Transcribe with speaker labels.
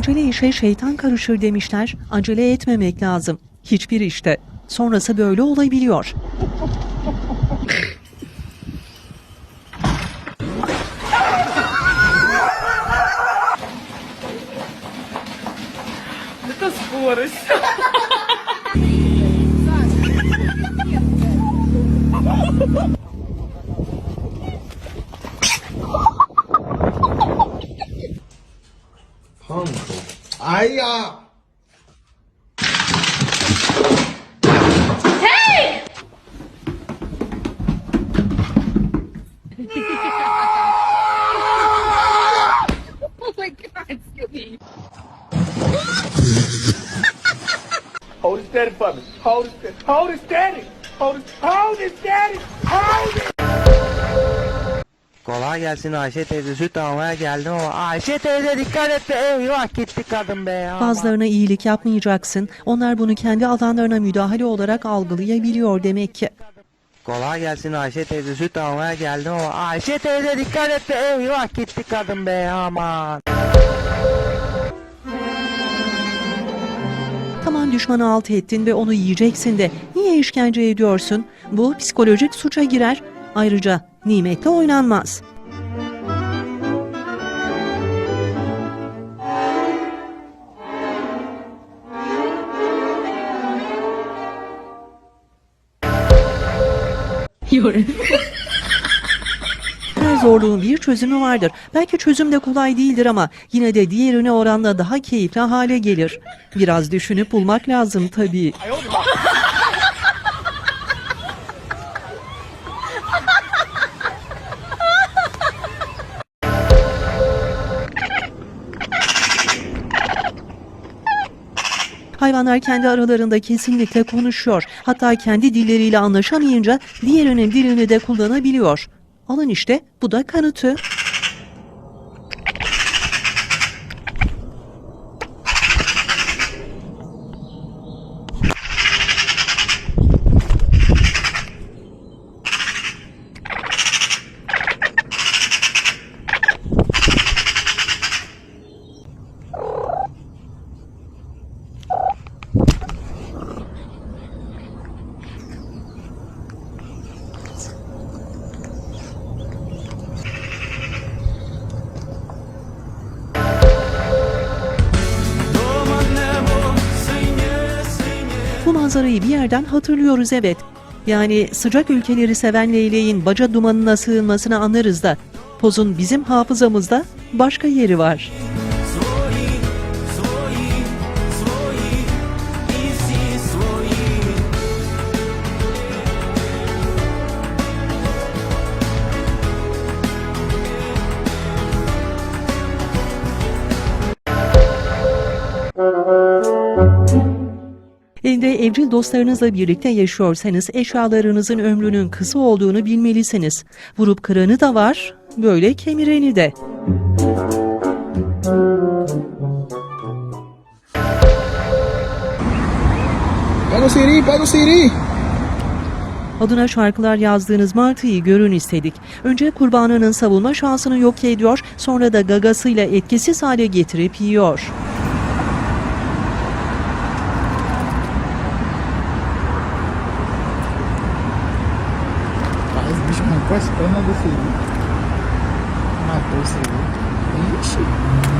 Speaker 1: Acele işe şeytan karışır demişler. Acele etmemek lazım. Hiçbir işte. Sonrası böyle olabiliyor.
Speaker 2: Это скорость.
Speaker 3: 哎呀
Speaker 2: ！Hold it steady for me. Hold it steady. Hold it steady. Hold it, hold it steady. Hold it.
Speaker 4: Kolay gelsin Ayşe teyze süt almaya geldim ama Ayşe teyze dikkat et be eyvah gitti kadın be ya.
Speaker 1: Bazılarına iyilik yapmayacaksın. Onlar bunu kendi alanlarına müdahale olarak algılayabiliyor demek ki.
Speaker 4: Kolay gelsin Ayşe teyze süt almaya geldim ama Ayşe teyze dikkat et be eyvah gitti kadın be aman.
Speaker 1: Tamam düşmanı alt ettin ve onu yiyeceksin de niye işkence ediyorsun? Bu psikolojik suça girer. Ayrıca nimetle oynanmaz. Her zorluğun bir çözümü vardır. Belki çözüm de kolay değildir ama yine de diğerine oranla daha keyifli hale gelir. Biraz düşünüp bulmak lazım tabii. Hayvanlar kendi aralarında kesinlikle konuşuyor. Hatta kendi dilleriyle anlaşamayınca diğerinin dilini de kullanabiliyor. Alın işte bu da kanıtı. Bu manzarayı bir yerden hatırlıyoruz evet. Yani sıcak ülkeleri seven leyleğin baca dumanına sığınmasını anlarız da pozun bizim hafızamızda başka yeri var. Evde evcil dostlarınızla birlikte yaşıyorsanız eşyalarınızın ömrünün kısa olduğunu bilmelisiniz. Vurup kıranı da var, böyle kemireni de.
Speaker 3: Pega o siri, pega o siri!
Speaker 1: Adına şarkılar yazdığınız martıyı görün istedik. Önce kurbanının savunma şansını yok ediyor, sonra da gagasıyla etkisiz hale getirip yiyor.
Speaker 3: com as pernas do Felipe. Matou o Felipe. Ixi.